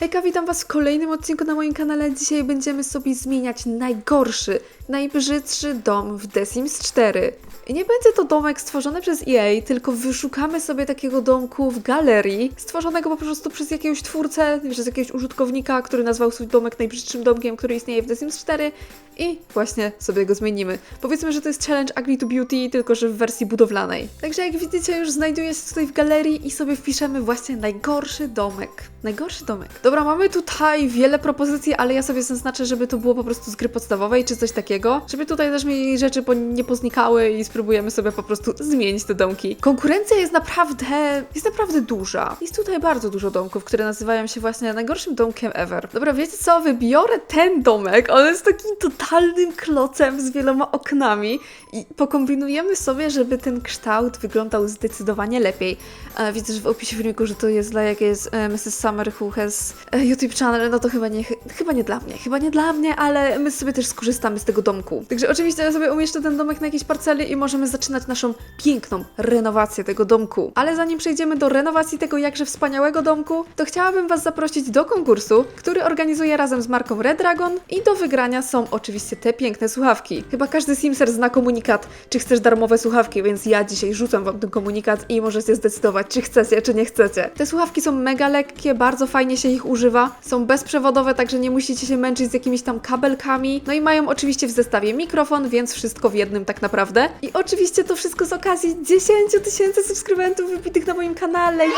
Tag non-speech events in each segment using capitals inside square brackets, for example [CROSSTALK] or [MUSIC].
Hejka, witam Was w kolejnym odcinku na moim kanale. Dzisiaj będziemy sobie zmieniać najgorszy, najbrzydszy dom w The Sims 4. I nie będzie to domek stworzony przez EA, tylko wyszukamy sobie takiego domku w galerii, stworzonego po prostu przez jakiegoś twórcę, przez jakiegoś użytkownika, który nazwał swój domek najbrzydszym domkiem, który istnieje w The Sims 4 i właśnie sobie go zmienimy. Powiedzmy, że to jest challenge Ugly to Beauty, tylko że w wersji budowlanej. Także jak widzicie, już znajduję się tutaj w galerii i sobie wpiszemy właśnie najgorszy domek. Najgorszy domek. Dobra, mamy tutaj wiele propozycji, ale ja sobie zaznaczę, żeby to było po prostu z gry podstawowej, czy coś takiego. Żeby tutaj też mi rzeczy nie poznikały i spróbujemy sobie po prostu zmienić te domki. Konkurencja jest naprawdę, jest naprawdę duża. Jest tutaj bardzo dużo domków, które nazywają się właśnie najgorszym domkiem ever. Dobra, wiecie co? Wybiorę ten domek. On jest takim totalnym klocem z wieloma oknami i pokombinujemy sobie, żeby ten kształt wyglądał zdecydowanie lepiej. E, widzę, że w opisie filmiku, że to jest dla jakiejś e, Mrs. Summer who has e, YouTube channel, no to chyba nie, chy- chyba nie dla mnie, chyba nie dla mnie, ale my sobie też skorzystamy z tego domku. Także oczywiście ja sobie umieszczę ten domek na jakiejś parceli i możemy zaczynać naszą piękną renowację tego domku. Ale zanim przejdziemy do renowacji tego jakże wspaniałego domku, to chciałabym Was zaprosić do konkursu, który organizuję razem z marką Red Dragon i do wygrania są oczywiście te piękne słuchawki. Chyba każdy Simser zna komunikat, czy chcesz darmowe słuchawki, więc ja dzisiaj rzucam Wam ten komunikat i możecie zdecydować, czy chcecie, czy nie chcecie. Te słuchawki są mega lekkie, bardzo fajnie się ich używa, są bezprzewodowe, także nie musicie się męczyć z jakimiś tam kabelkami. No i mają oczywiście w zestawie mikrofon, więc wszystko w jednym tak naprawdę. I oczywiście to wszystko z okazji 10 tysięcy subskrybentów wybitych na moim kanale. Jej!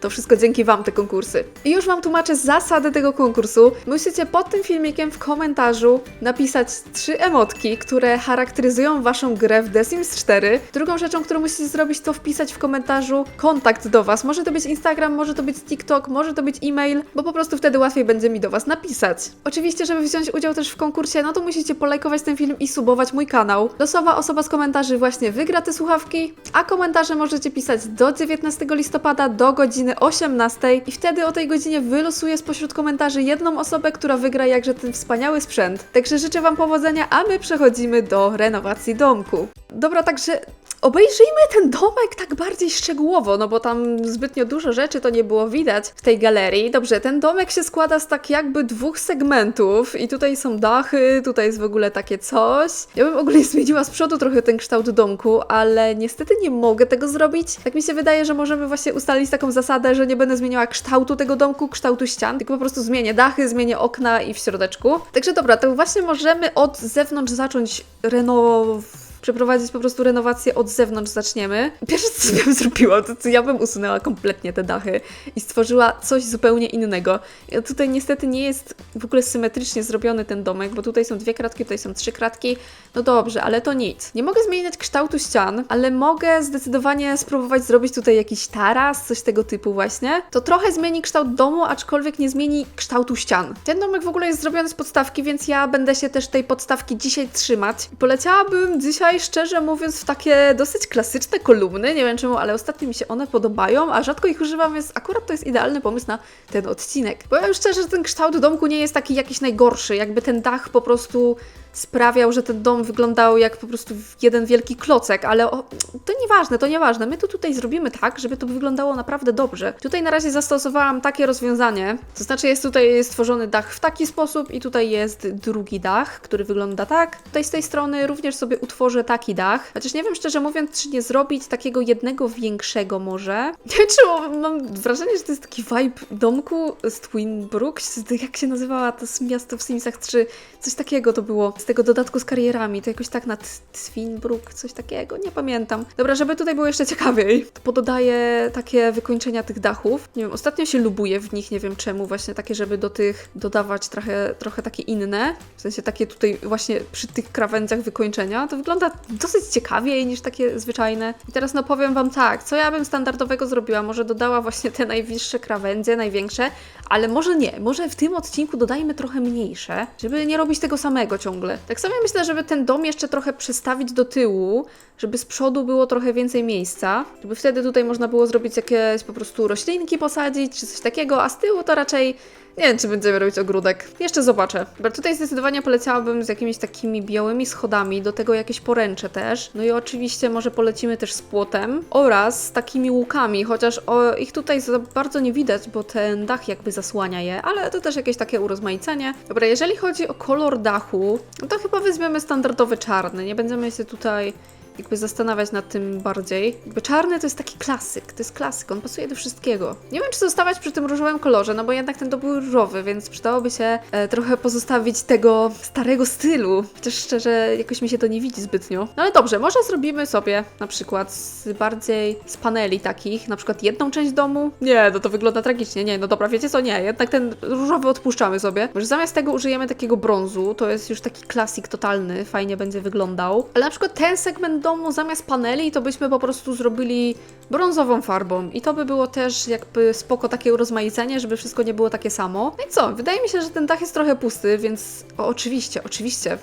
To wszystko dzięki Wam te konkursy. I już Wam tłumaczę zasady tego konkursu. Musicie pod tym filmikiem w komentarzu napisać trzy emotki, które charakteryzują Waszą grę w The Sims 4. Drugą rzeczą, którą musicie zrobić, to wpisać w komentarzu kontakt do Was. Może to być Instagram, może to być TikTok, może to być e-mail, bo po prostu wtedy łatwiej będzie mi do Was napisać. Oczywiście, żeby wziąć udział też w konkursie, no to musicie polajkować ten film i subować mój kanał. Losowa osoba z komentarzy właśnie wygra te słuchawki, a komentarze możecie pisać do 19 listopada do godziny 18 i wtedy o tej godzinie wylosuję spośród komentarzy jedną osobę, która wygra jakże ten wspaniały sprzęt. Także życzę Wam powodzenia, a my przechodzimy do renowacji domku. Dobra, także obejrzyjmy ten domek tak bardziej szczegółowo, no bo tam zbytnio dużo rzeczy to nie było widać w tej galerii. Dobrze, ten domek się składa z tak jakby dwóch segmentów i tutaj są dachy, tutaj jest w ogóle takie coś. Ja bym ogólnie [LAUGHS] zmieniła z przodu trochę ten kształt domku, ale niestety nie mogę tego zrobić. Tak mi się wydaje, że możemy właśnie ustalić taką zasadę, że nie będę zmieniała kształtu tego domku, kształtu ścian, tylko po prostu zmienię dachy, zmienię okna i w środeczku. Także dobra, to właśnie możemy od zewnątrz zacząć renow przeprowadzić po prostu renowację od zewnątrz zaczniemy. Pierwsze co bym [LAUGHS] zrobiła, to, to ja bym usunęła kompletnie te dachy i stworzyła coś zupełnie innego. Tutaj niestety nie jest w ogóle symetrycznie zrobiony ten domek, bo tutaj są dwie kratki, tutaj są trzy kratki. No dobrze, ale to nic. Nie mogę zmieniać kształtu ścian, ale mogę zdecydowanie spróbować zrobić tutaj jakiś taras, coś tego typu właśnie. To trochę zmieni kształt domu, aczkolwiek nie zmieni kształtu ścian. Ten domek w ogóle jest zrobiony z podstawki, więc ja będę się też tej podstawki dzisiaj trzymać. Poleciałabym dzisiaj, szczerze mówiąc, w takie dosyć klasyczne kolumny. Nie wiem czemu, ale ostatnio mi się one podobają, a rzadko ich używam, więc akurat to jest idealny pomysł na ten odcinek. Powiem szczerze, że ten kształt domku nie jest taki jakiś najgorszy. Jakby ten dach po prostu sprawiał, że ten dom wyglądał jak po prostu jeden wielki klocek, ale o, to nieważne, to nieważne. My to tutaj zrobimy tak, żeby to wyglądało naprawdę dobrze. Tutaj na razie zastosowałam takie rozwiązanie, to znaczy jest tutaj stworzony dach w taki sposób i tutaj jest drugi dach, który wygląda tak. Tutaj z tej strony również sobie utworzę taki dach, chociaż nie wiem szczerze mówiąc, czy nie zrobić takiego jednego większego może. [LAUGHS] Nie wiem, czy mam wrażenie, że to jest taki vibe domku z Twin Brooks, jak się nazywała to miasto w Simsach 3, coś takiego to było tego dodatku z karierami, to jakoś tak na Twinbrook, coś takiego, nie pamiętam. Dobra, żeby tutaj było jeszcze ciekawiej, to pododaję takie wykończenia tych dachów. Nie wiem, ostatnio się lubuję w nich, nie wiem czemu, właśnie takie, żeby do tych dodawać trochę, trochę takie inne, w sensie takie tutaj właśnie przy tych krawędziach wykończenia. To wygląda dosyć ciekawiej niż takie zwyczajne. I teraz no powiem Wam tak, co ja bym standardowego zrobiła? Może dodała właśnie te najwyższe krawędzie, największe, ale może nie, może w tym odcinku dodajmy trochę mniejsze, żeby nie robić tego samego ciągle. Tak samo myślę, żeby ten dom jeszcze trochę przestawić do tyłu, żeby z przodu było trochę więcej miejsca, żeby wtedy tutaj można było zrobić jakieś po prostu roślinki posadzić, czy coś takiego, a z tyłu to raczej Nie wiem, czy będziemy robić ogródek. Jeszcze zobaczę. Bo tutaj zdecydowanie poleciałabym z jakimiś takimi białymi schodami, do tego jakieś poręcze też. No i oczywiście może polecimy też z płotem oraz z takimi łukami, chociaż o, ich tutaj za bardzo nie widać, bo ten dach jakby zasłania je, ale to też jakieś takie urozmaicenie. Dobra, jeżeli chodzi o kolor dachu, no to chyba weźmiemy standardowy czarny. Nie będziemy się tutaj jakby zastanawiać nad tym bardziej. Jakby czarny to jest taki klasyk, to jest klasyk, on pasuje do wszystkiego. Nie wiem, czy zostawać przy tym różowym kolorze, no bo jednak ten to był różowy, więc przydałoby się e, trochę pozostawić tego starego stylu. Chociaż szczerze, jakoś mi się to nie widzi zbytnio. No ale dobrze, może zrobimy sobie na przykład z bardziej z paneli takich, na przykład jedną część domu. Nie, no to wygląda tragicznie, nie, no dobra, wiecie co, nie, jednak ten różowy odpuszczamy sobie. Może zamiast tego użyjemy takiego brązu, to jest już taki klasik totalny, fajnie będzie wyglądał. Ale na przykład ten segment domu zamiast paneli to byśmy po prostu zrobili brązową farbą i to by było też jakby spoko takie urozmaicenie, żeby wszystko nie było takie samo. No i co, wydaje mi się, że ten dach jest trochę pusty, więc o, oczywiście, oczywiście.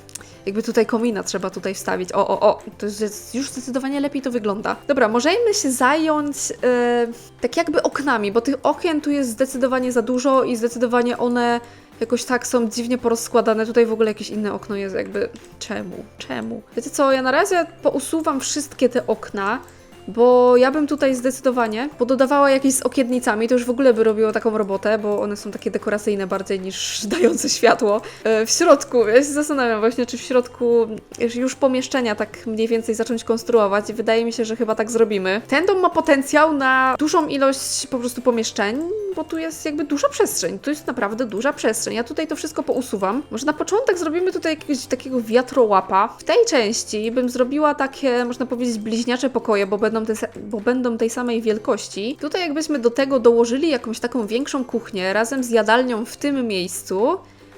Jakby tutaj komina trzeba tutaj wstawić. O, o, o, to jest już zdecydowanie lepiej to wygląda. Dobra, możemy się zająć e, tak jakby oknami, bo tych okien tu jest zdecydowanie za dużo i zdecydowanie one jakoś tak są dziwnie porozkładane. Tutaj w ogóle jakieś inne okno jest jakby... Czemu? Czemu? Wiecie co, ja na razie pousuwam wszystkie te okna, bo ja bym tutaj zdecydowanie pododawała jakieś z okiennicami, to już w ogóle by robiło taką robotę, bo one są takie dekoracyjne bardziej niż [LAUGHS] dające światło. E, W środku, ja się zastanawiam właśnie, czy w środku już pomieszczenia tak mniej więcej zacząć konstruować wydaje mi się, że chyba tak zrobimy. Ten dom ma potencjał na dużą ilość po prostu pomieszczeń, bo tu jest jakby duża przestrzeń, tu jest naprawdę duża przestrzeń. Ja tutaj to wszystko pousuwam. Może na początek zrobimy tutaj jakiegoś takiego wiatrołapa. W tej części bym zrobiła takie, można powiedzieć, bliźniacze pokoje, bo będą, te, sa- bo będą tej samej wielkości. Tutaj jakbyśmy do tego dołożyli jakąś taką większą kuchnię razem z jadalnią w tym miejscu.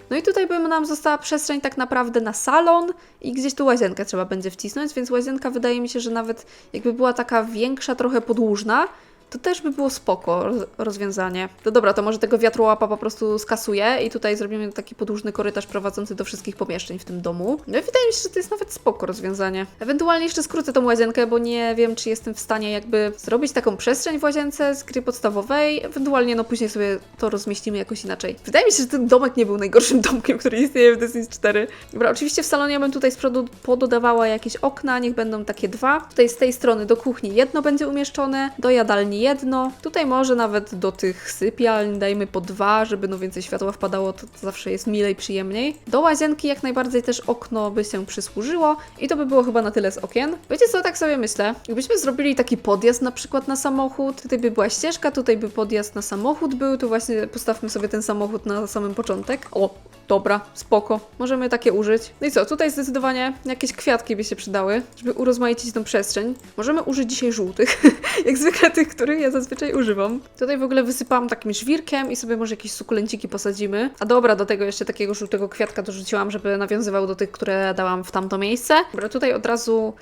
No i tutaj by nam została przestrzeń tak naprawdę na salon i gdzieś tu łazienkę trzeba będzie wcisnąć, więc łazienka wydaje mi się, że nawet jakby była taka większa, trochę podłużna, to też by było spoko roz- rozwiązanie. No dobra, to może tego wiatrołapa po prostu skasuję i tutaj zrobimy taki podłużny korytarz prowadzący do wszystkich pomieszczeń w tym domu. No i wydaje mi się, że to jest nawet spoko rozwiązanie. Ewentualnie jeszcze skrócę tą łazienkę, bo nie wiem, czy jestem w stanie jakby zrobić taką przestrzeń w łazience z gry podstawowej. Ewentualnie no później sobie to rozmieścimy jakoś inaczej. Wydaje mi się, że ten domek nie był najgorszym domkiem, który istnieje w Sims 4. Dobra, oczywiście w salonie bym tutaj z przodu pododawała jakieś okna, niech będą takie dwa. Tutaj z tej strony do kuchni jedno będzie umieszczone, do jadalni jedno. Tutaj może nawet do tych sypialń dajmy po dwa, żeby no więcej światła wpadało, to zawsze jest milej, przyjemniej. Do łazienki jak najbardziej też okno by się przysłużyło i to by było chyba na tyle z okien. Wiecie co, tak sobie myślę? Jakbyśmy zrobili taki podjazd na przykład na samochód, tutaj by była ścieżka, tutaj by podjazd na samochód był, tu właśnie postawmy sobie ten samochód na samym początek. O, Dobra, spoko. Możemy takie użyć. No i co, tutaj zdecydowanie jakieś kwiatki by się przydały, żeby urozmaicić tą przestrzeń. Możemy użyć dzisiaj żółtych, [LAUGHS] jak zwykle tych, których ja zazwyczaj używam. Tutaj w ogóle wysypałam takim żwirkiem i sobie może jakieś sukulenciki posadzimy. A dobra, do tego jeszcze takiego żółtego kwiatka dorzuciłam, żeby nawiązywał do tych, które dałam w tamto miejsce. Dobra, tutaj od razu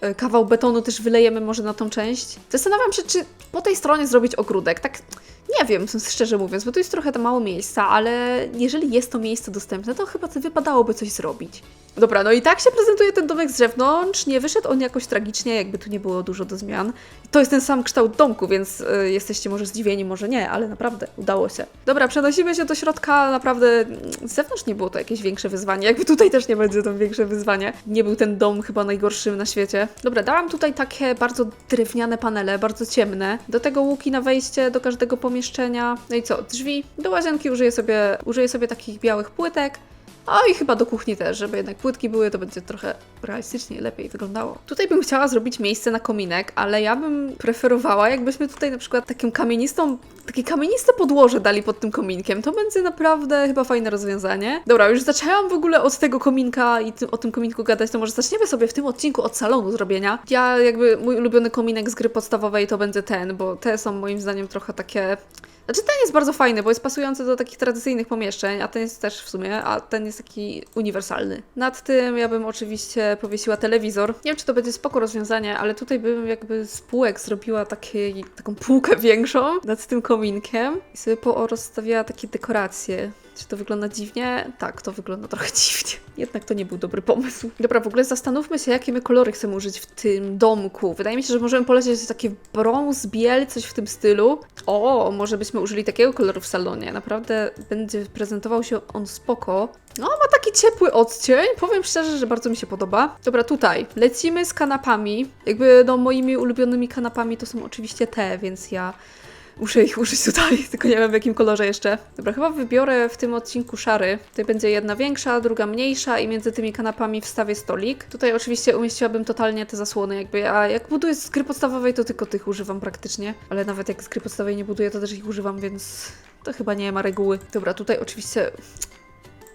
e, kawał betonu też wylejemy może na tą część. Zastanawiam się, czy po tej stronie zrobić ogródek. Tak nie wiem, szczerze mówiąc, bo tu jest trochę mało miejsca, ale jeżeli jest to miejsce dostępne, to chyba to wypadałoby coś zrobić. Dobra, no i tak się prezentuje ten domek z zewnątrz. Nie wyszedł on jakoś tragicznie, jakby tu nie było dużo do zmian. To jest ten sam kształt domku, więc y, jesteście może zdziwieni, może nie, ale naprawdę udało się. Dobra, przenosimy się do środka. Naprawdę mm, z zewnątrz nie było to jakieś większe wyzwanie. Jakby tutaj też nie będzie to większe wyzwanie. Nie był ten dom chyba najgorszym na świecie. Dobra, dałam tutaj takie bardzo drewniane panele, bardzo ciemne. Do tego łuki na wejście do każdego pomieszczenia. No i co? Drzwi. Do łazienki użyję sobie, użyję sobie takich białych płytek. O i chyba do kuchni też, żeby jednak płytki były, to będzie trochę realistycznie lepiej wyglądało. Tutaj bym chciała zrobić miejsce na kominek, ale ja bym preferowała, jakbyśmy tutaj na przykład taką kamienistą, takie kamieniste podłoże dali pod tym kominkiem. To będzie naprawdę chyba fajne rozwiązanie. Dobra, już zaczęłam w ogóle od tego kominka i ty, o tym kominku gadać, to może zaczniemy sobie w tym odcinku od salonu zrobienia. Ja jakby mój ulubiony kominek z gry podstawowej to będzie ten, bo te są moim zdaniem trochę takie znaczy ten jest bardzo fajny, bo jest pasujący do takich tradycyjnych pomieszczeń, a ten jest też w sumie, a ten jest taki uniwersalny. Nad tym ja bym oczywiście powiesiła telewizor. Nie wiem, czy to będzie spoko rozwiązanie, ale tutaj bym jakby z półek zrobiła taką półkę większą nad tym kominkiem i sobie porozstawiała takie dekoracje. Czy to wygląda dziwnie? Tak, to wygląda trochę [LAUGHS] dziwnie. Jednak to nie był dobry pomysł. Dobra, w ogóle zastanówmy się, jakie my kolory chcemy użyć w tym domku. Wydaje mi się, że możemy polecieć takie brąz, biel, coś w tym stylu. O, może byśmy użyli takiego koloru w salonie. Naprawdę będzie prezentował się on spoko. No, ma taki ciepły odcień. Powiem szczerze, że bardzo mi się podoba. Dobra, tutaj lecimy z kanapami. Jakby, no, moimi ulubionymi kanapami to są oczywiście te, więc ja muszę ich użyć tutaj, [LAUGHS] tylko nie wiem w jakim kolorze jeszcze. Dobra, chyba wybiorę w tym odcinku szary. Tutaj będzie jedna większa, druga mniejsza i między tymi kanapami wstawię stolik. Tutaj oczywiście umieściłabym totalnie te zasłony, jakby, a jak buduję z gry podstawowej, to tylko tych używam praktycznie. Ale nawet jak z gry podstawowej nie buduję, to też ich używam, więc to chyba nie ma reguły. Dobra, tutaj oczywiście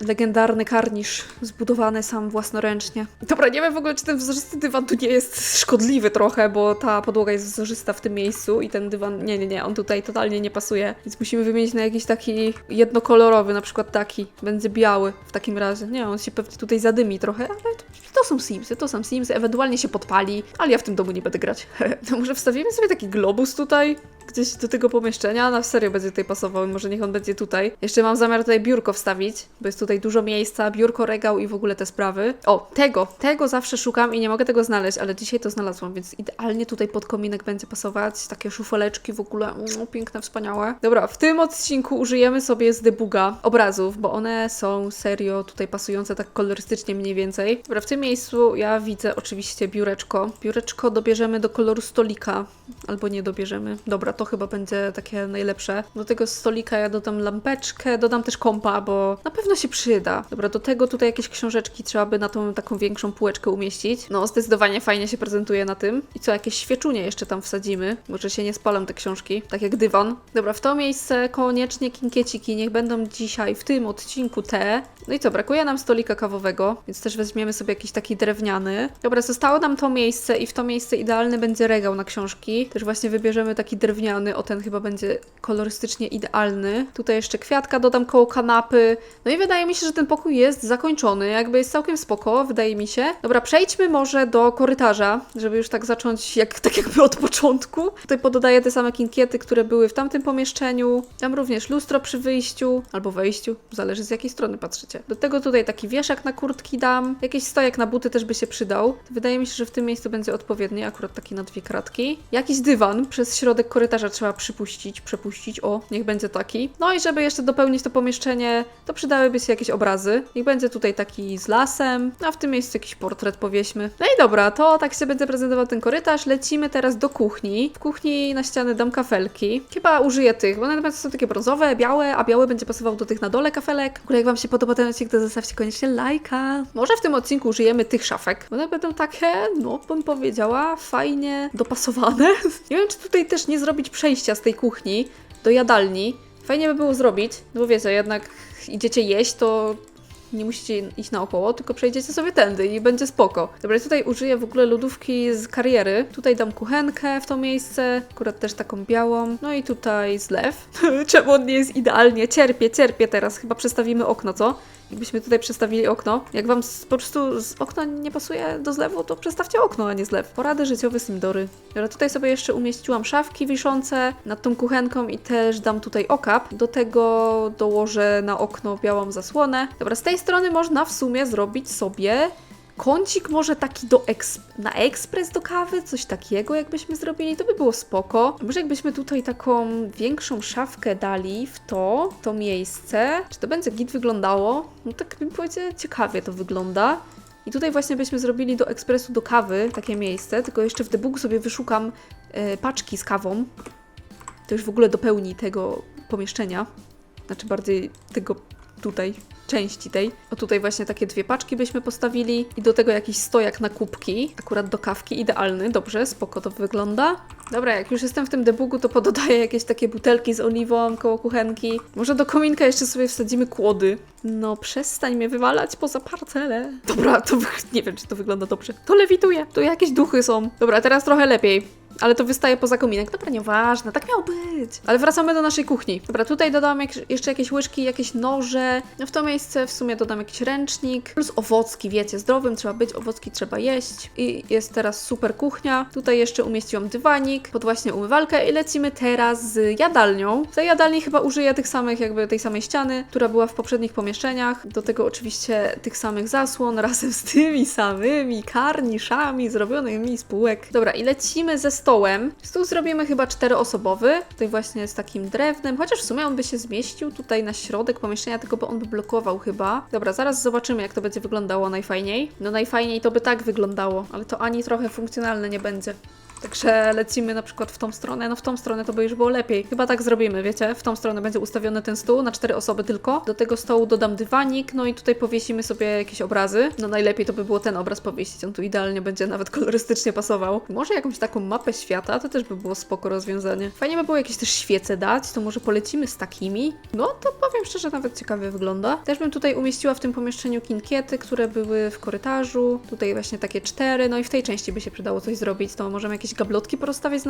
legendarny karnisz zbudowany sam własnoręcznie. Dobra, nie wiem w ogóle, czy ten wzorzysty dywan tu nie jest szkodliwy trochę, bo ta podłoga jest wzorzysta w tym miejscu i ten dywan, nie, nie, nie, on tutaj totalnie nie pasuje, więc musimy wymienić na jakiś taki jednokolorowy, na przykład taki, będzie biały w takim razie. Nie, on się pewnie tutaj zadymi trochę, ale to, to są Simsy, to są Simsy, ewentualnie się podpali, ale ja w tym domu nie będę grać. no [LAUGHS] może wstawimy sobie taki globus tutaj, gdzieś do tego pomieszczenia, na serio będzie tutaj pasował może niech on będzie tutaj. Jeszcze mam zamiar tutaj biurko wstawić, bo jest tutaj dużo miejsca, biurko, regał i w ogóle te sprawy. O, tego, tego zawsze szukam i nie mogę tego znaleźć, ale dzisiaj to znalazłam, więc idealnie tutaj pod kominek będzie pasować. Takie szufoleczki w ogóle, mm, piękne, wspaniałe. Dobra, w tym odcinku użyjemy sobie z debuga obrazów, bo one są serio tutaj pasujące tak kolorystycznie mniej więcej. Dobra, w tym miejscu ja widzę oczywiście biureczko. Biureczko dobierzemy do koloru stolika, albo nie dobierzemy. Dobra, to chyba będzie takie najlepsze. Do tego stolika ja dodam lampeczkę, dodam też kompa, bo na pewno się przyda. Dobra, do tego tutaj jakieś książeczki trzeba by na tą taką większą półeczkę umieścić. No, zdecydowanie fajnie się prezentuje na tym. I co, jakieś świeczunie jeszcze tam wsadzimy. Może się nie spalą te książki, tak jak dywan. Dobra, w to miejsce koniecznie kinkieciki niech będą dzisiaj w tym odcinku te. No i co, brakuje nam stolika kawowego, więc też weźmiemy sobie jakiś taki drewniany. Dobra, zostało nam to miejsce i w to miejsce idealny będzie regał na książki. Też właśnie wybierzemy taki drewniany, o ten chyba będzie kolorystycznie idealny. Tutaj jeszcze kwiatka dodam koło kanapy. No i wydaje mi się, że ten pokój jest zakończony, jakby jest całkiem spoko, wydaje mi się. Dobra, przejdźmy może do korytarza, żeby już tak zacząć jak, tak jakby od początku. Tutaj pododaję te same kinkiety, które były w tamtym pomieszczeniu. Tam również lustro przy wyjściu albo wejściu, zależy z jakiej strony patrzycie. Do tego tutaj taki wieszak na kurtki dam. Jakiś stojak na buty też by się przydał. Wydaje mi się, że w tym miejscu będzie odpowiedni, akurat taki na dwie kratki. Jakiś dywan przez środek korytarza trzeba przypuścić, przepuścić, o, niech będzie taki. No i żeby jeszcze dopełnić to pomieszczenie, to przydałyby się jakieś obrazy. Niech będzie tutaj taki z lasem, a w tym miejscu jakiś portret powieśmy. No i dobra, to tak się będzie prezentował ten korytarz. Lecimy teraz do kuchni. W kuchni na ściany dam kafelki. Chyba użyję tych, bo natomiast są takie brązowe, białe, a biały będzie pasował do tych na dole kafelek. W ogóle jak Wam się podoba ten odcinek, to zostawcie koniecznie lajka. Może w tym odcinku użyjemy tych szafek. One będą takie, no bym powiedziała, fajnie dopasowane. [LAUGHS] Nie wiem, czy tutaj też nie zrobić przejścia z tej kuchni do jadalni. Fajnie by było zrobić, no bo wiecie, jednak idziecie jeść, to nie musicie iść naokoło, tylko przejdziecie sobie tędy i będzie spoko. Dobra, tutaj użyję w ogóle lodówki z kariery. Tutaj dam kuchenkę w to miejsce, akurat też taką białą. No i tutaj zlew. [LAUGHS] Czemu on nie jest idealnie? Cierpię, cierpię teraz. Chyba przestawimy okno, co? Jakbyśmy tutaj przestawili okno. Jak wam z, po prostu z okna nie pasuje do zlewu, to przestawcie okno, a nie zlew. Porady życiowe Simdory. Dobra, tutaj sobie jeszcze umieściłam szafki wiszące nad tą kuchenką i też dam tutaj okap. Do tego dołożę na okno białą zasłonę. Dobra, z tej strony można w sumie zrobić sobie kącik może taki do na ekspres do kawy, coś takiego jakbyśmy zrobili, to by było spoko. Może jakbyśmy tutaj taką większą szafkę dali w to, to miejsce. Czy to będzie git wyglądało? No tak bym powiedziała, ciekawie to wygląda. I tutaj właśnie byśmy zrobili do ekspresu do kawy takie miejsce, tylko jeszcze w debug sobie wyszukam e, paczki z kawą. To już w ogóle dopełni tego pomieszczenia. Znaczy bardziej tego tutaj części tej. O tutaj właśnie takie dwie paczki byśmy postawili i do tego jakiś stojak na kubki, akurat do kawki, idealny, dobrze, spoko to wygląda. Dobra, jak już jestem w tym debugu, to pododaję jakieś takie butelki z oliwą koło kuchenki. Może do kominka jeszcze sobie wsadzimy kłody. No przestań mnie wywalać poza parcelę. Dobra, to nie wiem, czy to wygląda dobrze. To lewituje, tu jakieś duchy są. Dobra, teraz trochę lepiej. Ale to wystaje poza kominek. Dobra, nieważne, tak miało być. Ale wracamy do naszej kuchni. Dobra, tutaj dodałam jak, jeszcze jakieś łyżki, jakieś noże. No w to miejsce w sumie dodam jakiś ręcznik. Plus owocki, wiecie, zdrowym trzeba być, owocki trzeba jeść. I jest teraz super kuchnia. Tutaj jeszcze umieściłam dywanik pod właśnie umywalkę i lecimy teraz z jadalnią. W tej jadalni chyba użyję tych samych, jakby tej samej ściany, która była w poprzednich pomieszczeniach. Do tego oczywiście tych samych zasłon [LAUGHS] razem z tymi samymi karniszami zrobionymi z półek. Dobra, i lecimy ze stołem. Stół zrobimy chyba czteroosobowy. Tutaj właśnie z takim drewnem, chociaż w sumie on by się zmieścił tutaj na środek pomieszczenia, tylko by on by blokował chyba. Dobra, zaraz zobaczymy, jak to będzie wyglądało najfajniej. No najfajniej to by tak wyglądało, ale to ani trochę funkcjonalne nie będzie. Także lecimy na przykład w tą stronę, no w tą stronę to by już było lepiej. Chyba tak zrobimy, wiecie? W tą stronę będzie ustawiony ten stół na cztery osoby tylko. Do tego stołu dodam dywanik, no i tutaj powiesimy sobie jakieś obrazy. No najlepiej to by było ten obraz powiesić, on tu idealnie będzie nawet kolorystycznie pasował. Może jakąś taką mapę świata, to też by było spoko rozwiązanie. Fajnie by było jakieś też świece dać, to może polecimy z takimi. No to powiem szczerze, nawet ciekawie wygląda. Też bym tutaj umieściła w tym pomieszczeniu kinkiety, które były w korytarzu. Tutaj właśnie takie cztery, no i w tej części by się przydało coś zrobić, to możemy jakieś gablotki porozstawiać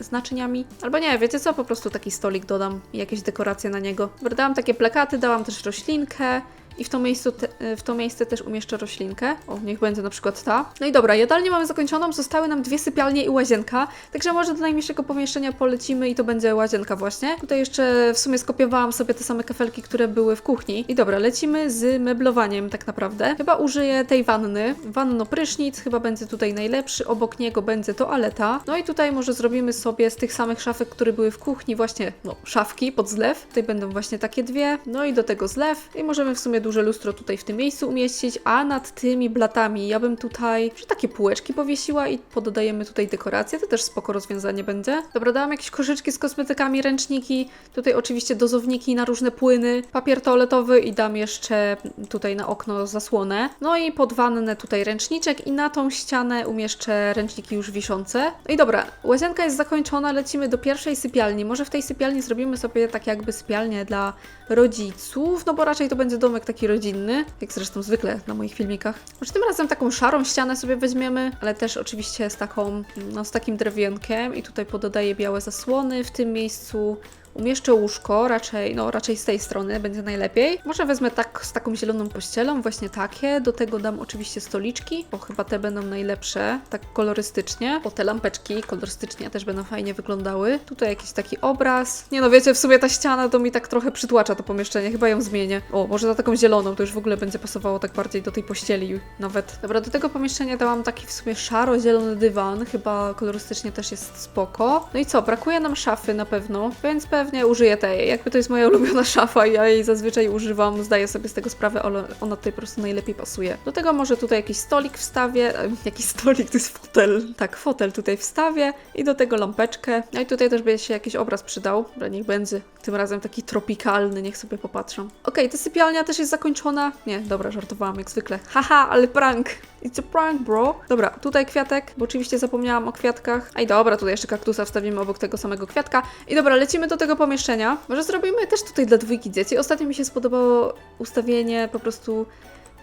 z, naczyniami. Albo nie, wiecie co, po prostu taki stolik dodam jakieś dekoracje na niego. Dobra, dałam takie plakaty, dałam też roślinkę. I w to, miejscu te, w to miejsce też umieszczę roślinkę. O, niech będzie na przykład ta. No i dobra, jadalnię mamy zakończoną, zostały nam dwie sypialnie i łazienka. Także może do najmniejszego pomieszczenia polecimy i to będzie łazienka właśnie. Tutaj jeszcze w sumie skopiowałam sobie te same kafelki, które były w kuchni. I dobra, lecimy z meblowaniem tak naprawdę. Chyba użyję tej wanny. Wanno prysznic chyba będzie tutaj najlepszy. Obok niego będzie toaleta. No i tutaj może zrobimy sobie z tych samych szafek, które były w kuchni właśnie, no, szafki pod zlew. Tutaj będą właśnie takie dwie. No i do tego zlew. I możemy w sumie duże lustro tutaj w tym miejscu umieścić, a nad tymi blatami ja bym tutaj że takie półeczki powiesiła i pododajemy tutaj dekoracje, to też spoko rozwiązanie będzie. Dobra, dałam jakieś koszyczki z kosmetykami, ręczniki, tutaj oczywiście dozowniki na różne płyny, papier toaletowy i dam jeszcze tutaj na okno zasłonę. No i pod wannę tutaj ręczniczek i na tą ścianę umieszczę ręczniki już wiszące. No i dobra, łazienka jest zakończona, lecimy do pierwszej sypialni. Może w tej sypialni zrobimy sobie tak jakby sypialnię dla rodziców, no bo raczej to będzie domek taki rodzinny, jak zresztą zwykle na moich filmikach. Może tym razem taką szarą ścianę sobie weźmiemy, ale też oczywiście z taką, no z takim drewienkiem i tutaj pododaję białe zasłony w tym miejscu. Umieszczę łóżko, raczej, no raczej z tej strony będzie najlepiej. Może wezmę tak z taką zieloną pościelą, właśnie takie. Do tego dam oczywiście stoliczki, bo chyba te będą najlepsze, tak kolorystycznie. O, te lampeczki kolorystycznie też będą fajnie wyglądały. Tutaj jakiś taki obraz. Nie no, wiecie, w sumie ta ściana to mi tak trochę przytłacza to pomieszczenie, chyba ją zmienię. O, może za taką zieloną, to już w ogóle będzie pasowało tak bardziej do tej pościeli nawet. Dobra, do tego pomieszczenia dałam taki w sumie szaro-zielony dywan, chyba kolorystycznie też jest spoko. No i co, brakuje nam szafy na pewno, więc pewnie użyję tej. Jakby to jest moja ulubiona szafa ja jej zazwyczaj używam, zdaję sobie z tego sprawę, ale ona tutaj po prostu najlepiej pasuje. Do tego może tutaj jakiś stolik wstawię, e, jakiś stolik, to jest fotel. Tak, fotel tutaj wstawię i do tego lampeczkę. No i tutaj też by się jakiś obraz przydał, dobra, niech będzie. Tym razem taki tropikalny, niech sobie popatrzą. Okej, ta sypialnia też jest zakończona. Nie, dobra, żartowałam jak zwykle. Haha, ale prank! It's a prank, bro. Dobra, tutaj kwiatek, bo oczywiście zapomniałam o kwiatkach. Ej, dobra, tutaj jeszcze kaktusa wstawimy obok tego samego kwiatka. I dobra, lecimy do tego pomieszczenia. Może zrobimy też tutaj dla dwójki dzieci. Ostatnio mi się spodobało ustawienie po prostu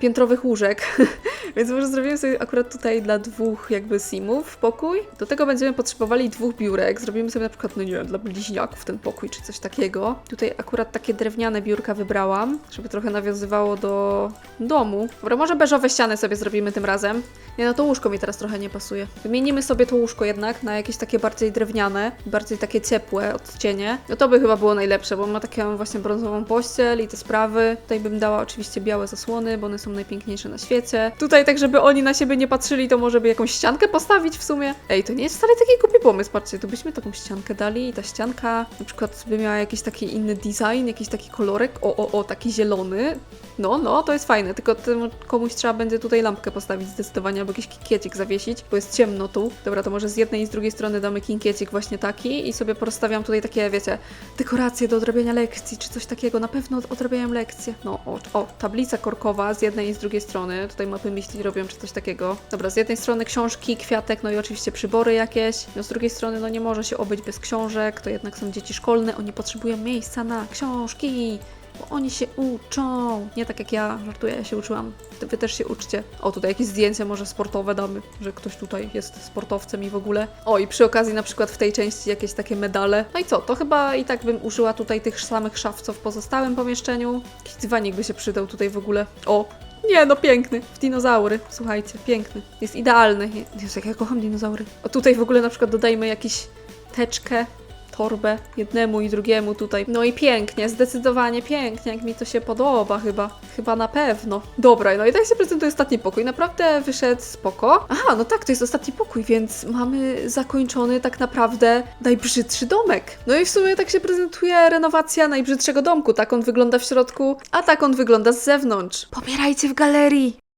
piętrowych łóżek, [LAUGHS] więc może zrobimy sobie akurat tutaj dla dwóch jakby simów pokój. Do tego będziemy potrzebowali dwóch biurek. Zrobimy sobie na przykład, no nie wiem, dla bliźniaków ten pokój czy coś takiego. Tutaj akurat takie drewniane biurka wybrałam, żeby trochę nawiązywało do domu. Dobra, może beżowe ściany sobie zrobimy tym razem. Nie, no to łóżko mi teraz trochę nie pasuje. Wymienimy sobie to łóżko jednak na jakieś takie bardziej drewniane, bardziej takie ciepłe odcienie. No to by chyba było najlepsze, bo ma taką właśnie brązową pościel i te sprawy. Tutaj bym dała oczywiście białe zasłony, bo one są najpiękniejsze na świecie. Tutaj tak, żeby oni na siebie nie patrzyli, to może by jakąś ściankę postawić w sumie. Ej, to nie jest wcale taki głupi pomysł, patrzcie, tu byśmy taką ściankę dali i ta ścianka na przykład by miała jakiś taki inny design, jakiś taki kolorek, o, o, o, taki zielony. No, no, to jest fajne, tylko temu komuś trzeba będzie tutaj lampkę postawić zdecydowanie, albo jakiś kinkiecik zawiesić, bo jest ciemno tu. Dobra, to może z jednej i z drugiej strony damy kinkiecik właśnie taki i sobie porozstawiam tutaj takie, wiecie, dekoracje do odrabiania lekcji, czy coś takiego. Na pewno odrabiają lekcje. No, o, o, tablica korkowa z jednej i z drugiej strony. Tutaj mapy myśli robią, czy coś takiego. Dobra, z jednej strony książki, kwiatek, no i oczywiście przybory jakieś. No z drugiej strony, no nie może się obyć bez książek, to jednak są dzieci szkolne, oni potrzebują miejsca na książki. bo oni się uczą. Nie tak jak ja, żartuję, ja się uczyłam. Wy też się uczcie. O, tutaj jakieś zdjęcia może sportowe damy, że ktoś tutaj jest sportowcem i w ogóle. O, i przy okazji na przykład w tej części jakieś takie medale. No i co, to chyba i tak bym użyła tutaj tych samych szaf, co w pozostałym pomieszczeniu. Jakiś dywanik by się przydał tutaj w ogóle. O, nie, no piękny. W dinozaury. Słuchajcie, piękny. Jest idealny. Je- Jezu, jak ja kocham dinozaury. O tutaj w ogóle na przykład dodajmy jakiś teczkę, torbę jednemu i drugiemu tutaj. No i pięknie, zdecydowanie pięknie, jak mi to się podoba chyba. Chyba na pewno. Dobra, no i tak się prezentuje ostatni pokój. Naprawdę wyszedł spoko. Aha, no tak, to jest ostatni pokój, więc mamy zakończony tak naprawdę najbrzydszy domek. No i w sumie tak się prezentuje renowacja najbrzydszego domku. Tak on wygląda w środku, a tak on wygląda z zewnątrz. Pobierajcie w galerii!